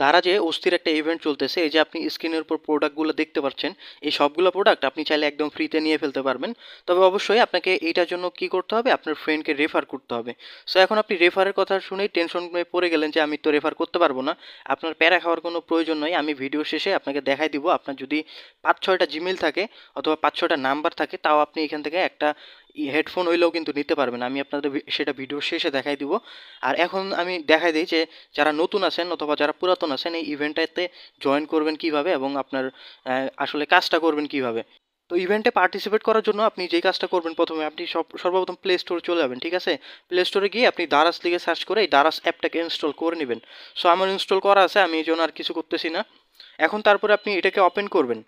দ্বারা যে অস্থির একটা ইভেন্ট চলতেছে, এই যে আপনি স্ক্রিনের উপর প্রোডাক্টগুলো দেখতে পাচ্ছেন, এই সবগুলো প্রোডাক্ট আপনি চাইলে একদম ফ্রিতে নিয়ে ফেলতে পারবেন। তবে অবশ্যই আপনাকে এইটার জন্য কি করতে হবে? আপনার ফ্রেন্ডকে রেফার করতে হবে। সো এখন আপনি রেফারের কথা শুনেই টেনশন পড়ে গেলেন যে, আমি তো রেফার করতে পারব না। আপনার প্যারা খাওয়ার কোনো প্রয়োজন নয় আমি ভিডিও শেষে আপনাকে দেখাই দিব। আপনার যদি পাঁচ ছয়টা জিমেল থাকে অথবা পাঁচ ছয়টা নাম্বার থাকে, তাও আপনি এখান থেকে একটা হেডফোন হইলেও কিন্তু নিতে পারবেন। আমি আপনাদের সেটা ভিডিও শেষে দেখাই দিব। আর এখন আমি দেখাই দিই যে, যারা নতুন আছেন অথবা যারা পুরাতন আছেন, এই ইভেন্টটাতে জয়েন করবেন কীভাবে এবং আপনার আসলে কাজটা করবেন কীভাবে। তো ইভেন্টে পার্টিসিপেট করার জন্য আপনি যেই কাজটা করবেন প্রথমে আপনি সব, সর্বপ্রথম প্লে স্টোরে চলে যাবেন, ঠিক আছে? প্লে স্টোরে গিয়ে আপনি দারাস লিগে সার্চ করে এই দারাস অ্যাপটাকে ইনস্টল করে নেবেন। সো আমার ইনস্টল করা আছে, আমি এই জন্য আর কিছু করতেছি না। এখন তারপরে আপনি এটাকে ওপেন করবেন।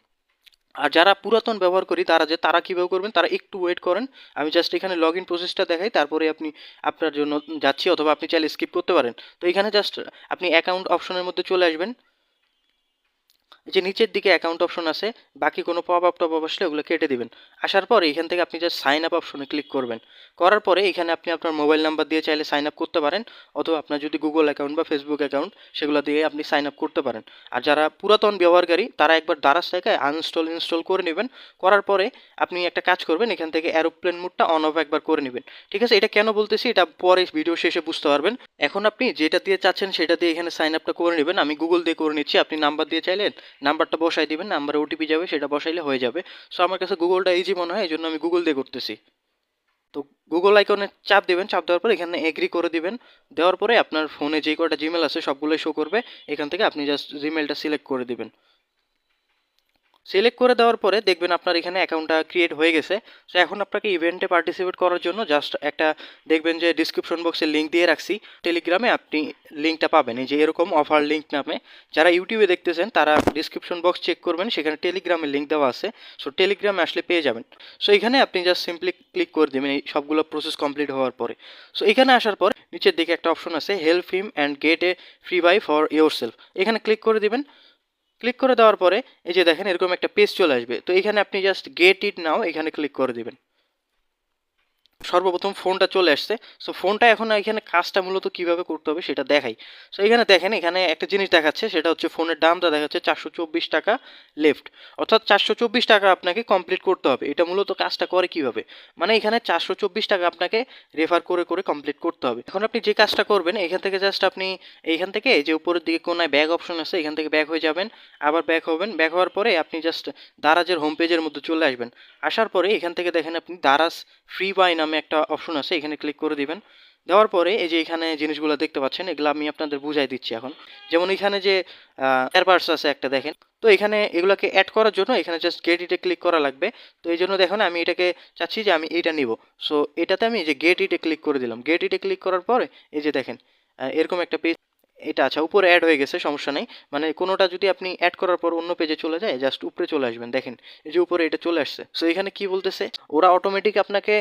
আর যারা পুরাতন ব্যবহার করি, তারা যে, তারা কীভাবে করবেন? তারা একটু ওয়েট করেন। আমি জাস্ট এখানে লগ ইন প্রসেসটা দেখাই, তারপরে আপনি, আপনার জন্য যাচ্ছি অথবা আপনি চাইলে স্কিপ করতে পারেন। তো এখানে জাস্ট আপনি অ্যাকাউন্ট অপশনের মধ্যে চলে আসবেন। যে, নিচের দিকে অ্যাকাউন্ট অপশন আছে, বাকি কোনো পপ আপ টপ আপ আসলে ওগুলো কেটে দিবেন। আসার পরে এখান থেকে আপনি জাস্ট সাইন আপ অপশনে ক্লিক করবেন। করার পরে এখানে আপনি আপনার মোবাইল নাম্বার দিয়ে চাইলে সাইন আপ করতে পারেন, অথবা আপনার যদি গুগল অ্যাকাউন্ট বা ফেসবুক অ্যাকাউন্ট সেগুলো দিয়ে আপনি সাইন আপ করতে পারেন। আর যারা পুরাতন ব্যবহারকারী, তারা একবার দারাজ থেকে আনইনস্টল ইনস্টল করে নেবেন। করার পরে আপনি একটা কাজ করবেন, এখান থেকে অ্যারোপ্লেন মুডটা অন অফ একবার করে নেবেন। ঠিক আছে? এটা কেন বলতেছি? এটা পরে ভিডিও শেষে বুঝতে পারবেন। এখন আপনি যেটা দিয়ে চাচ্ছেন, সেটা দিয়ে এখানে সাইন আপটা করে নেবেন। আমি গুগল দিয়ে করে নিচ্ছি। আপনি নাম্বার দিয়ে চাইলেন নাম্বারটা বসাই দিবেন। নাম্বারে ওটিপি যাবে, সেটা বসাইলে হয়ে যাবে। সো আমার কাছে গুগলটা ইজি মনে হয় এই জন্য আমি গুগল দিয়ে করতেছি। তো গুগল আইকনে চাপ দেবেন, চাপ দেওয়ার পরে এখানে এগ্রি করে দিবেন। দেওয়ার পরে আপনার ফোনে যে কটা জিমেল আছে, সবগুলোই শো করবে। এখান থেকে আপনি জাস্ট জিমেলটা সিলেক্ট করে দিবেন। সিলেক্ট করে দেওয়ার পরে দেখবেন আপনার এখানে অ্যাকাউন্টটা ক্রিয়েট হয়ে গেছে। সো এখন আপনাকে ইভেন্টে পার্টিসিপেট করার জন্য জাস্ট একটা দেখবেন যে ডিসক্রিপশন বক্সে লিঙ্ক দিয়ে রাখছি। টেলিগ্রামে আপনি লিঙ্কটা পাবেন। এই যে এরকম অফার লিঙ্ক নামে। যারা ইউটিউবে দেখতেছেন, তারা ডিসক্রিপশন বক্স চেক করবেন। সেখানে টেলিগ্রামের লিঙ্ক দেওয়া আছে। সো টেলিগ্রামে আসলে পেয়ে যাবেন। সো এখানে আপনি জাস্ট সিম্পলি ক্লিক করে দেবেন এই সবগুলো প্রসেস কমপ্লিট হওয়ার পরে। সো এখানে আসার পর নিচের দিকে একটা অপশন আছে help him and get a free buy for your self এখানে ক্লিক করে দিবেন। ক্লিক করে দেওয়ার পরে এই যে দেখেন এরকম একটা পেজ চলে আসবে। তো এখানে আপনি জাস্ট গেট ইট নাও এখানে ক্লিক করে দিবেন। সর্বপ্রথম ফোনটা চলে আসছে। সো ফোনটা এখন এখানে কাজটা মূলত কীভাবে করতে হবে সেটা দেখাই। সো এখানে দেখেন, এখানে একটা জিনিস দেখাচ্ছে, সেটা হচ্ছে ফোনের দামটা দেখাচ্ছে চারশো চব্বিশ টাকা লেফট অর্থাৎ চারশো চব্বিশ টাকা আপনাকে কমপ্লিট করতে হবে। এটা মূলত কাজটা করে কীভাবে? মানে এখানে চারশো চব্বিশ টাকা আপনাকে রেফার করে করে কমপ্লিট করতে হবে। এখন আপনি যে কাজটা করবেন, এখান থেকে জাস্ট আপনি এইখান থেকে যে উপরের দিকে কোনায় ব্যাগ অপশন আছে, এখান থেকে ব্যাক হয়ে যাবেন, আবার ব্যাক হবেন। ব্যাক হওয়ার পরে আপনি জাস্ট দারাজের হোম পেজের মধ্যে চলে আসবেন। আসার পরে এখান থেকে দেখেন আপনি দারাজ ফ্রি বাই নামে একটা অপশন আছে, এখানে ক্লিক করে দিবেন। দেওয়ার পরে এই যে এখানে জিনিসগুলো দেখতে পাচ্ছেন, এগুলো আমি আপনাদের বুঝাই দিচ্ছি এখন। যেমন এখানে যে এয়ারবাডস আছে একটা দেখেন। তো এখানে এগুলোকে অ্যাড করার জন্য এখানে জাস্ট গেট ইটে ক্লিক করা লাগবে। তো এই জন্য দেখুন, আমি এটাকে চাচ্ছি যে আমি এটা নিব। সো এটাতে আমি এই যে গেট ইটে ক্লিক করে দিলাম। গেট ইটে ক্লিক করার পরে এই যে দেখেন এরকম একটা পেজ এটা আচ্ছা উপরে অ্যাড হয়ে গেছে, সমস্যা নেই। মানে কোনোটা যদি আপনি অ্যাড করার পর অন্য পেজে চলে যায় জাস্ট উপরে চলে আসবেন। দেখেন, এই যে উপরে এটা চলে আসছে। সো এখানে কি বলতেছে? ওরা অটোমেটিক আপনাকে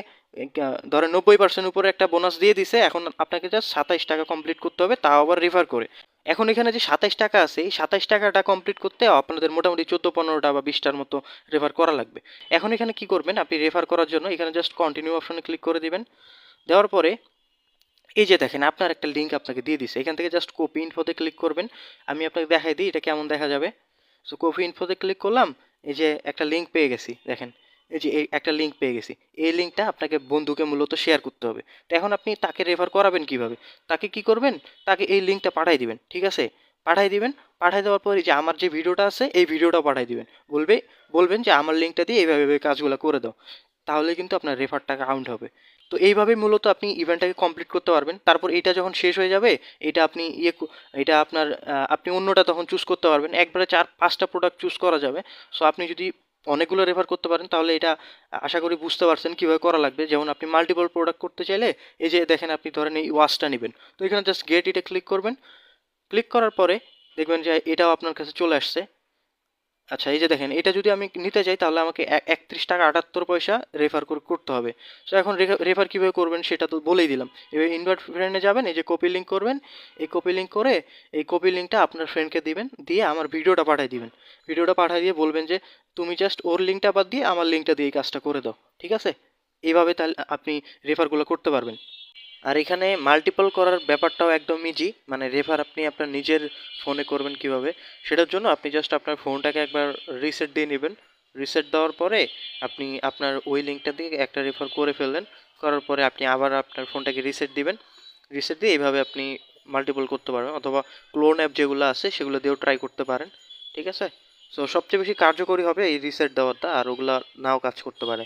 ধরেন নব্বই পার্সেন্ট উপরে একটা বোনাস দিয়ে দিছে, এখন আপনাকে জাস্ট সাতাইশ টাকা কমপ্লিট করতে হবে, তাও আবার রিফার করে। এখন এখানে যে সাতাইশ টাকা আছে, এই সাতাইশ টাকাটা কমপ্লিট করতে আপনাদের মোটামুটি চোদ্দ, পনেরোটা বা বিশটার মতো রেফার করা লাগবে। এখন এখানে কি করবেন? আপনি রেফার করার জন্য এখানে জাস্ট কন্টিনিউ অপশনে ক্লিক করে দিবেন। দেওয়ার পরে এই যে দেখেন, আপনার একটা লিঙ্ক আপনাকে দিয়ে দিছে। এখান থেকে জাস্ট কপি ইনফোতে ক্লিক করবেন। আমি আপনাকে দেখাই দিই, এটা কেমন দেখা যাবে। সো কপি ইনফোতে ক্লিক করলাম, এই যে একটা লিঙ্ক পেয়ে গেছি, দেখেন। এই যে একটা লিঙ্ক পেয়ে গেছি। এই লিঙ্কটা আপনাকে বন্ধুকে মূলত শেয়ার করতে হবে। তো এখন আপনি তাকে রেফার করাবেন কীভাবে? তাকে কি করবেন? তাকে এই লিঙ্কটা পাঠাই দিবেন, ঠিক আছে? পাঠাই দিবেন। পাঠাই দেওয়ার পর যে আমার যে ভিডিওটা আছে, এই ভিডিওটা পাঠাই দিবেন। বলবে, বলবেন যে আমার লিঙ্কটা দিয়ে এইভাবে কাজগুলো করে দাও। তাহলে কিন্তু আপনার রেফারটা কাউন্ট হবে। তো এইভাবে মূলত আপনি ইভেন্টটাকে কমপ্লিট করতে পারবেন। তারপর এটা যখন শেষ হয়ে যাবে, এটা আপনি ইয়ে এটা আপনার আপনি অন্যটা তখন চুজ করতে পারবেন। একবারে চার, পাঁচটা প্রোডাক্ট চুজ করা যাবে। সো আপনি যদি অনেকগুলো রেফার করতে পারেন, তাহলে এটা আশা করি বুঝতে পারছেন কীভাবে করা লাগবে। যেমন আপনি মাল্টিপল প্রোডাক্ট করতে চাইলে, এই যে দেখেন আপনি ধরেন এই ওয়াচটা নেবেন। তো এখানে জাস্ট গেট ইটে ক্লিক করবেন। ক্লিক করার পরে দেখবেন যে এটাও আপনার কাছে চলে আসছে। আচ্ছা এই যে দেখেন, এটা যদি আমি নিতে চাই তাহলে আমাকে একত্রিশ টাকা আটাত্তর পয়সা রেফার করতে হবে। সো এখন রেফার কীভাবে করবেন সেটা তো বলেই দিলাম। এবার ইনভার্ট ফ্রেন্ডে যাবেন, এই যে কপি লিঙ্ক করবেন। এই কপি লিঙ্ক করে, এই কপি লিঙ্কটা আপনার ফ্রেন্ডকে দিবেন, দিয়ে আমার ভিডিওটা পাঠিয়ে দিবেন। ভিডিওটা পাঠিয়ে দিয়ে বলবেন যে, তুমি জাস্ট ওর লিঙ্কটা বাদ দিয়ে আমার লিঙ্কটা দিয়ে এই কাজটা করে দাও। ঠিক আছে? এইভাবে তাহলে আপনি রেফারগুলো করতে পারবেন। আর এখানে মাল্টিপল করার ব্যাপারটাও একদম ইজি মানে রেফার আপনি আপনার নিজের ফোনে করবেন কীভাবে, সেটার জন্য আপনি জাস্ট আপনার ফোনটাকে একবার রিসেট দিয়ে নেবেন। রিসেট দেওয়ার পরে আপনি আপনার ওই লিঙ্কটা দিয়ে একটা রেফার করে ফেললেন, করার পরে আপনি আবার আপনার ফোনটাকে রিসেট দিবেন। রিসেট দিয়ে এইভাবে আপনি মাল্টিপল করতে পারবেন, অথবা ক্লোন অ্যাপ যেগুলো আছে সেগুলো দিয়েও ট্রাই করতে পারেন, ঠিক আছে? সো সবচেয়ে বেশি কার্যকরী হবে এই রিসেট দেওয়াটা, আর ওগুলা নাও কাজ করতে পারে।